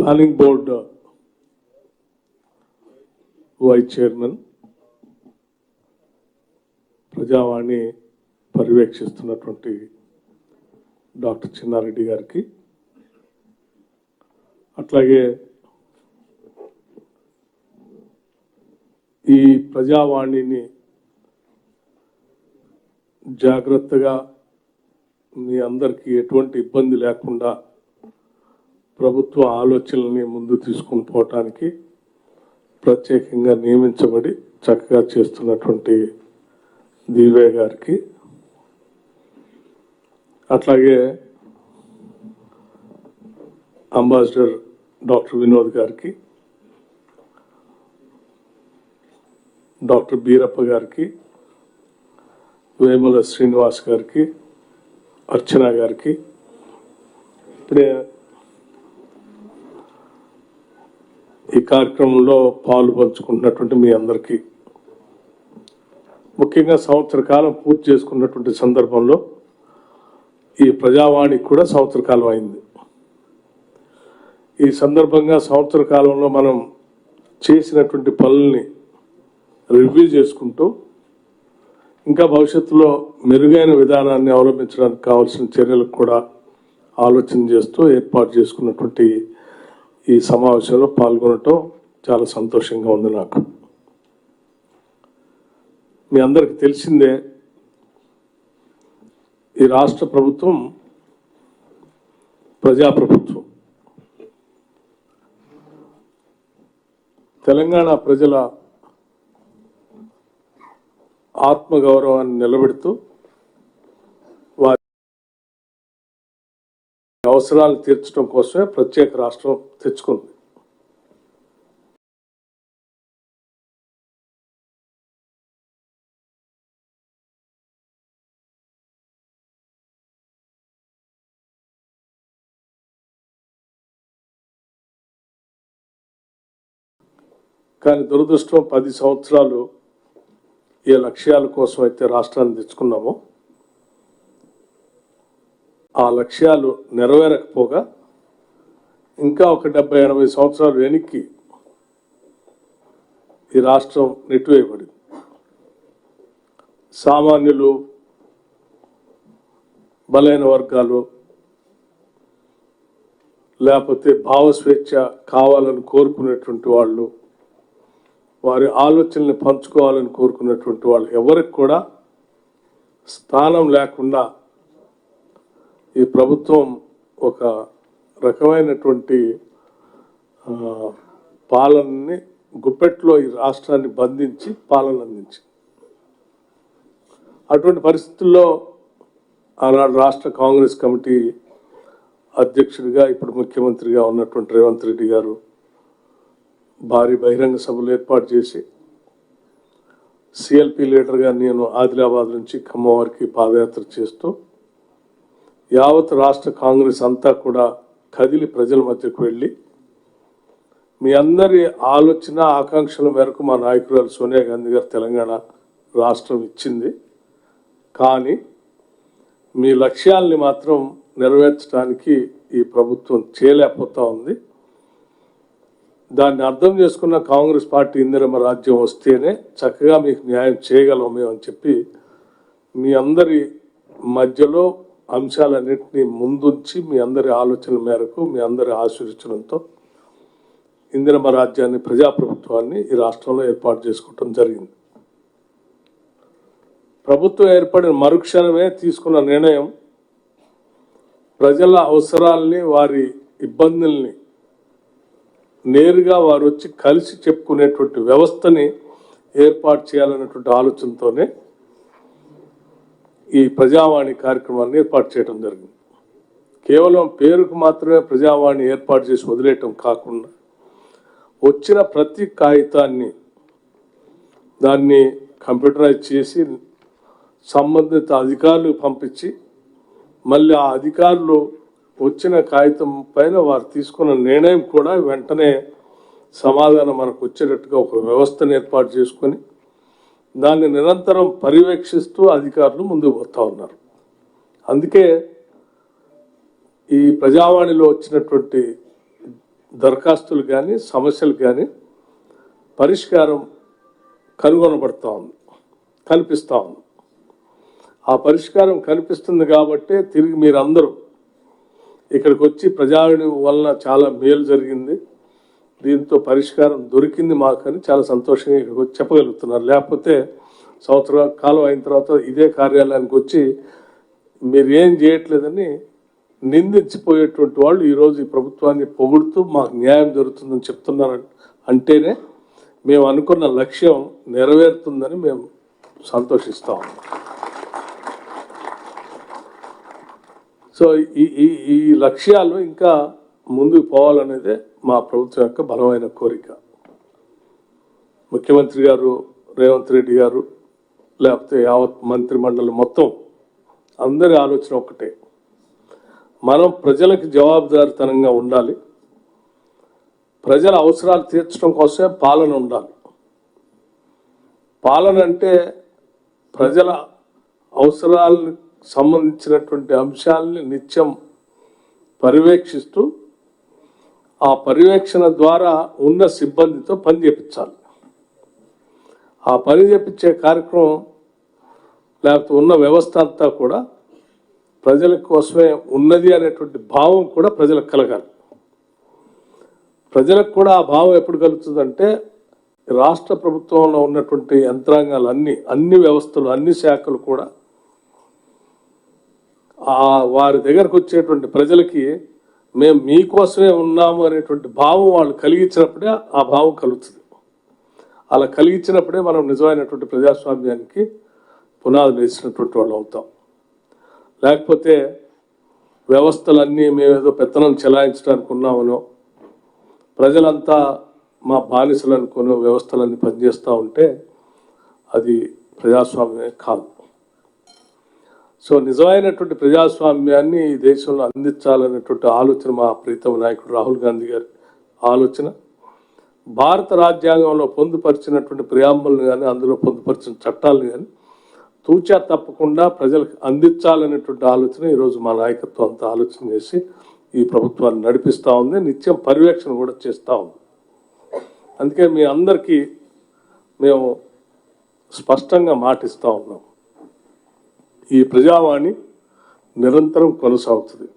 Planning board vice chairman ప్రజావాణి పర్యవేక్షిస్తున్నటువంటి doctor Chinnareddy గారికి అట్లాగే ఈ ప్రజావాణిని జాగ్రత్తగా మీ అందరికీ ఎటువంటి ఇబ్బంది లేకుండా ప్రభుత్వ ఆలోచనల్ని ముందు తీసుకుని పోవటానికి ప్రత్యేకంగా నియమించబడి చక్కగా చేస్తున్నటువంటి దివ్య గారికి అట్లాగే అంబాసిడర్ డాక్టర్ వినోద్ గారికి డాక్టర్ బీరప్ప గారికి వేముల శ్రీనివాస్ గారికి అర్చన గారికి. ఇప్పుడే ఈ కార్యక్రమంలో పాలు పంచుకుంటున్నటువంటి మీ అందరికీ. ముఖ్యంగా సంవత్సర కాలం పూర్తి చేసుకున్నటువంటి సందర్భంలో ఈ ప్రజావాణికి కూడా సంవత్సర కాలం అయింది. ఈ సందర్భంగా సంవత్సర కాలంలో మనం చేసినటువంటి పనుల్ని రివ్యూ చేసుకుంటూ ఇంకా భవిష్యత్తులో మెరుగైన విధానాన్ని అవలంబించడానికి కావాల్సిన చర్యలకు కూడా ఆలోచన చేస్తూ ఏర్పాటు చేసుకున్నటువంటి ఈ సమావేశంలో పాల్గొనటం చాలా సంతోషంగా ఉంది నాకు. మీ అందరికి తెలిసిందే ఈ రాష్ట్ర ప్రభుత్వం ప్రజాప్రభుత్వం. తెలంగాణ ప్రజల ఆత్మగౌరవాన్ని నిలబెడుతూ అవసరాలు తీర్చడం కోసమే ప్రత్యేక రాష్ట్రం తెచ్చుకుంది. కానీ దురదృష్టం పది సంవత్సరాలు ఏ లక్ష్యాల కోసం అయితే రాష్ట్రాన్ని తెచ్చుకున్నామో ఆ లక్ష్యాలు నెరవేరకపోగా ఇంకా ఒక డెబ్బై ఎనభై సంవత్సరాలు వెనక్కి ఈ రాష్ట్రం నెట్టివేయబడింది. సామాన్యులు బలైన వర్గాలు లేకపోతే భావస్వేచ్ఛ కావాలని కోరుకునేటువంటి వాళ్ళు వారి ఆలోచనల్ని పంచుకోవాలని కోరుకున్నటువంటి వాళ్ళు ఎవరికి కూడా స్థానం లేకుండా ఈ ప్రభుత్వం ఒక రకమైనటువంటి పాలనని గుప్పెట్లో ఈ రాష్ట్రాన్ని బంధించి పాలన అందించి అటువంటి పరిస్థితుల్లో ఆనాడు రాష్ట్ర కాంగ్రెస్ కమిటీ అధ్యక్షుడిగా ఇప్పుడు ముఖ్యమంత్రిగా ఉన్నటువంటి రేవంత్ రెడ్డి గారు భారీ బహిరంగ సభలు ఏర్పాటు చేసి సిఎల్పి లీడర్గా నేను ఆదిలాబాద్ నుంచి ఖమ్మం వరకు పాదయాత్ర చేస్తూ యావత్ రాష్ట్ర కాంగ్రెస్ అంతా కూడా కదిలి ప్రజల మధ్యకు వెళ్ళి మీ అందరి ఆలోచన ఆకాంక్షల మేరకు మా నాయకురాలు సోనియా గాంధీ గారు తెలంగాణ రాష్ట్రం ఇచ్చింది. కానీ మీ లక్ష్యాల్ని మాత్రం నెరవేర్చడానికి ఈ ప్రభుత్వం చేయలేకపోతా ఉంది. దాన్ని అర్థం చేసుకున్న కాంగ్రెస్ పార్టీ ఇందిరమ్మ రాజ్యం వస్తేనే చక్కగా మీకు న్యాయం చేయగలం మేము అని చెప్పి మీ అందరి మధ్యలో అంశాలన్నింటినీ ముందుంచి మీ అందరి ఆలోచన మేరకు మీ అందరి ఆశీర్వచనంతో ఇందిరమ్మ రాజ్యాన్ని ప్రజాప్రభుత్వాన్ని ఈ రాష్ట్రంలో ఏర్పాటు చేసుకోవటం జరిగింది. ప్రభుత్వం ఏర్పడిన మరుక్షణమే తీసుకున్న నిర్ణయం ప్రజల అవసరాల్ని వారి ఇబ్బందుల్ని నేరుగా వారు వచ్చి కలిసి చెప్పుకునేటువంటి వ్యవస్థని ఏర్పాటు చేయాలన్నటువంటి ఆలోచనతోనే ఈ ప్రజావాణి కార్యక్రమాన్ని ఏర్పాటు చేయడం జరిగింది. కేవలం పేరుకు మాత్రమే ప్రజావాణి ఏర్పాటు చేసి వదిలేయటం కాకుండా వచ్చిన ప్రతి కాగితాన్ని దాన్ని కంప్యూటరైజ్ చేసి సంబంధిత అధికారులకు పంపించి మళ్ళీ ఆ అధికారులు వచ్చిన కాగితం పైన వారు తీసుకున్న నిర్ణయం కూడా వెంటనే సమాధానం మనకు వచ్చేటట్టుగా ఒక వ్యవస్థను ఏర్పాటు చేసుకొని దాన్ని నిరంతరం పర్యవేక్షిస్తూ అధికారులు ముందుకు పోతూ ఉన్నారు. అందుకే ఈ ప్రజావాణిలో వచ్చినటువంటి దరఖాస్తులు కానీ సమస్యలు కానీ పరిష్కారం కనుగొనబడతా ఉంది కనిపిస్తూ ఉంది. ఆ పరిష్కారం కనిపిస్తుంది కాబట్టే తిరిగి మీరందరూ ఇక్కడికి వచ్చి ప్రజావాణి వలన చాలా మేలు జరిగింది. దీంతో పరిష్కారం దొరికింది మాకని చాలా సంతోషంగా ఇక్కడికి వచ్చి చెప్పగలుగుతున్నారు. లేకపోతే సంవత్సర కాలం అయిన తర్వాత ఇదే కార్యాలయానికి వచ్చి మీరు ఏం చేయట్లేదని నిందించిపోయేటువంటి వాళ్ళు ఈరోజు ఈ ప్రభుత్వాన్ని పొగుడుతూ మాకు న్యాయం జరుగుతుందని చెప్తున్నారు అంటేనే మేము అనుకున్న లక్ష్యం నెరవేరుతుందని మేము సంతోషిస్తాం సో ఈ ఈ ఈ లక్ష్యాలు ఇంకా ముందుకు పోవాలనేదే మా ప్రభుత్వం యొక్క బలమైన కోరిక. ముఖ్యమంత్రి గారు రేవంత్ రెడ్డి గారు లేకపోతే యావత్ మంత్రిమండలి మొత్తం అందరి ఆలోచన ఒకటే మనం ప్రజలకు జవాబుదారితనంగా ఉండాలి. ప్రజల అవసరాలు తీర్చడం కోసమే పాలన ఉండాలి. పాలన అంటే ప్రజల అవసరాలకు సంబంధించినటువంటి అంశాలని నిత్యం పర్యవేక్షిస్తూ ఆ పర్యవేక్షణ ద్వారా ఉన్న సిబ్బందితో పని చేపించాలి. ఆ పని చేపించే కార్యక్రమం లేకపోతే ఉన్న వ్యవస్థ అంతా కూడా ప్రజల కోసమే ఉన్నది అనేటువంటి భావం కూడా ప్రజలకు కలగాలి. ప్రజలకు కూడా ఆ భావం ఎప్పుడు కలుగుతుందంటే రాష్ట్ర ప్రభుత్వంలో ఉన్నటువంటి యంత్రాంగాలు అన్ని అన్ని వ్యవస్థలు అన్ని శాఖలు కూడా ఆ వారి దగ్గరకు వచ్చేటువంటి ప్రజలకి మేము మీకోసమే ఉన్నాము అనేటువంటి భావం వాళ్ళు కలిగించినప్పుడే ఆ భావం కలుగుతుంది. అలా కలిగించినప్పుడే మనం నిజమైనటువంటి ప్రజాస్వామ్యానికి పునాది వేసినటువంటి వాళ్ళు అవుతాం. లేకపోతే వ్యవస్థలన్నీ మేమేదో పెత్తనం చెలాయించడానికి ఉన్నామనో ప్రజలంతా మా బానిసలు అనుకుని వ్యవస్థలన్నీ పనిచేస్తూ ఉంటే అది ప్రజాస్వామ్యమే కాదు. సో నిజమైనటువంటి ప్రజాస్వామ్యాన్ని ఈ దేశంలో అందించాలనేటువంటి ఆలోచన మా ప్రీతమ నాయకుడు రాహుల్ గాంధీ గారి ఆలోచన. భారత రాజ్యాంగంలో పొందుపరిచినటువంటి ప్రియాంబుల్ని కానీ అందులో పొందుపరిచిన చట్టాలను కానీ తూచా తప్పకుండా ప్రజలకు అందించాలనేటువంటి ఆలోచన ఈరోజు మా నాయకత్వం అంతా ఆలోచన చేసి ఈ ప్రభుత్వాన్ని నడిపిస్తూ ఉంది. నిత్యం పర్యవేక్షణ కూడా చేస్తూ ఉంది. అందుకే మీ అందరికీ మేము స్పష్టంగా మాటిస్తూ ఉన్నాం. ఈ ప్రజావాణి నిరంతరం కొనసాగుతుంది.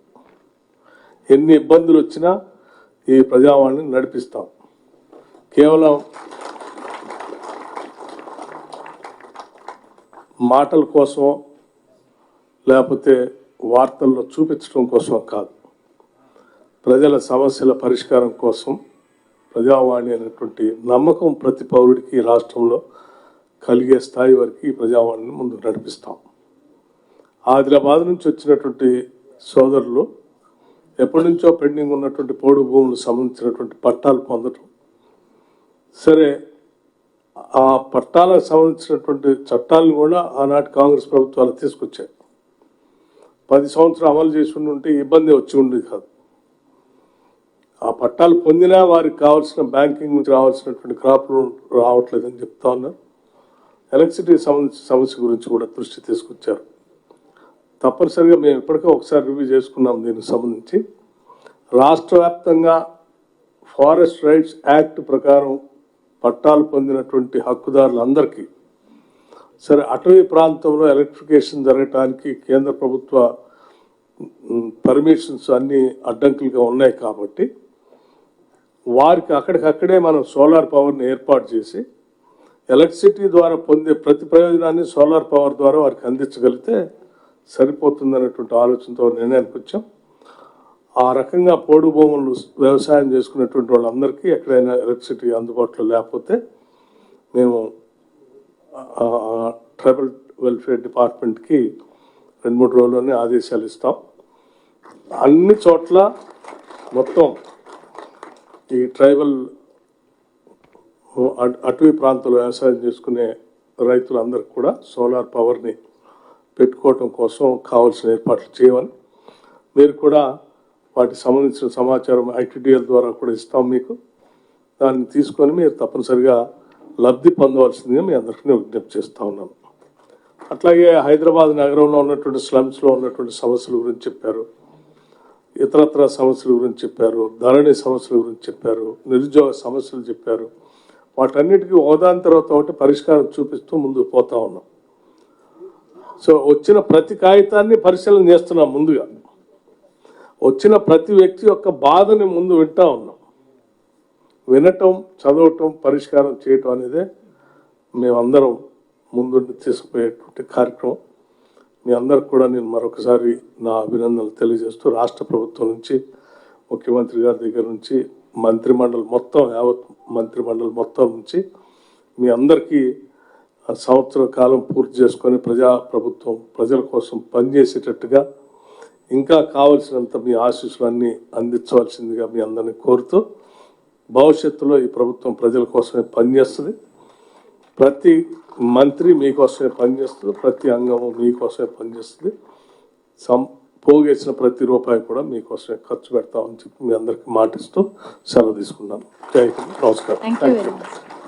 ఎన్ని ఇబ్బందులు వచ్చినా ఈ ప్రజావాణిని నడిపిస్తాం. కేవలం మాటల కోసం లేకపోతే వార్తల్లో చూపించడం కోసం కాదు. ప్రజల సమస్యల పరిష్కారం కోసం ప్రజావాణి అనేటువంటి నమ్మకం ప్రతి పౌరుడికి రాష్ట్రంలో కలిగే స్థాయి వరకు ఈ ప్రజావాణిని ముందు నడిపిస్తాం. ఆదిలాబాద్ నుంచి వచ్చినటువంటి సోదరులు ఎప్పటి నుంచో పెండింగ్ ఉన్నటువంటి పోడు భూములకు సంబంధించినటువంటి పట్టాలు పొందటం. సరే ఆ పట్టాలకు సంబంధించినటువంటి చట్టాలను కూడా ఆనాటి కాంగ్రెస్ ప్రభుత్వాలు తీసుకొచ్చాయి. పది సంవత్సరాలు అమలు చేసి ఉండి ఉంటే ఇబ్బంది వచ్చి ఉండేది కాదు. ఆ పట్టాలు పొందినా వారికి కావాల్సిన బ్యాంకింగ్ నుంచి రావాల్సినటువంటి క్రాప్ లోన్ రావట్లేదని చెప్తా ఉన్నారు. ఎలక్ట్రిసిటీ సంబంధించిన సమస్య గురించి కూడా దృష్టి తీసుకొచ్చారు. తప్పనిసరిగా మేము ఇప్పటికే ఒకసారి రివ్యూ చేసుకున్నాం దీనికి సంబంధించి. రాష్ట్ర వ్యాప్తంగా ఫారెస్ట్ రైట్స్ యాక్ట్ ప్రకారం పట్టాలు పొందినటువంటి హక్కుదారులందరికీ సరే అటవీ ప్రాంతంలో ఎలక్ట్రిఫికేషన్ జరగటానికి కేంద్ర ప్రభుత్వ పర్మిషన్స్ అన్ని అడ్డంకులుగా ఉన్నాయి కాబట్టి వారికి అక్కడికక్కడే మనం సోలార్ పవర్ని ఏర్పాటు చేసి ఎలక్ట్రిసిటీ ద్వారా పొందే ప్రతి ప్రయోజనాన్ని సోలార్ పవర్ ద్వారా వారికి అందించగలిగితే సరిపోతుందనేటువంటి ఆలోచనతో నిర్ణయానికి వచ్చాం. ఆ రకంగా పోడు భూములు వ్యవసాయం చేసుకునేటువంటి వాళ్ళందరికీ ఎక్కడైనా ఎలక్ట్రిసిటీ అందుబాటులో లేకపోతే మేము ట్రైబల్ వెల్ఫేర్ డిపార్ట్మెంట్కి రెండు మూడు రోజుల్లోనే ఆదేశాలు ఇస్తాం. అన్ని చోట్ల మొత్తం ఈ ట్రైబల్ అటవీ ప్రాంతంలో వ్యవసాయం చేసుకునే రైతులందరికీ కూడా సోలార్ పవర్ని పెట్టుకోవటం కోసం కావాల్సిన ఏర్పాట్లు చేయమని మీరు కూడా వాటికి సంబంధించిన సమాచారం ఐటీడీఎల్ ద్వారా కూడా ఇస్తాం మీకు. దాన్ని తీసుకొని మీరు తప్పనిసరిగా లబ్ధి పొందవలసిందిగా మీ అందరికీ విజ్ఞప్తి చేస్తూ ఉన్నాను. అట్లాగే హైదరాబాద్ నగరంలో ఉన్నటువంటి స్లమ్స్లో ఉన్నటువంటి సమస్యల గురించి చెప్పారు. ఇతరత్ర సమస్యల గురించి చెప్పారు. ధరణి సమస్యల గురించి చెప్పారు. నిరుద్యోగ సమస్యలు చెప్పారు. వాటన్నిటికీ ఒకదాని తర్వాత ఒకటి పరిష్కారం చూపిస్తూ ముందుకు పోతా ఉన్నాం. సో వచ్చిన ప్రతి కాగితాన్ని పరిశీలన చేస్తున్నాం ముందుగా. వచ్చిన ప్రతి వ్యక్తి యొక్క బాధని ముందు వింటా ఉన్నాం. వినటం చదవటం పరిష్కారం చేయటం అనేదే మేమందరం ముందుండి తీసుకుపోయేటువంటి కార్యక్రమం. మీ అందరికి కూడా నేను మరొకసారి నా అభినందనలు తెలియజేస్తూ రాష్ట్ర ప్రభుత్వం నుంచి ముఖ్యమంత్రి గారి దగ్గర నుంచి మంత్రిమండలి మొత్తం యావత్ మంత్రిమండలి మొత్తం నుంచి మీ అందరికీ సంవత్సర కాలం పూర్తి చేసుకొని ప్రజా ప్రభుత్వం ప్రజల కోసం పనిచేసేటట్టుగా ఇంకా కావలసినంత మీ ఆశీస్సులన్నీ అందించవలసిందిగా మీ అందరినీ కోరుతూ భవిష్యత్తులో ఈ ప్రభుత్వం ప్రజల కోసమే పనిచేస్తుంది. ప్రతి మంత్రి మీకోసమే పనిచేస్తుంది. ప్రతి అంగము మీకోసమే పనిచేస్తుంది. సం పోగేసిన ప్రతి రూపాయి కూడా మీకోసమే ఖర్చు పెడతామని చెప్పి మీ అందరికి మాటిస్తూ సెలవు తీసుకున్నాను జై. నమస్కారం. Thank you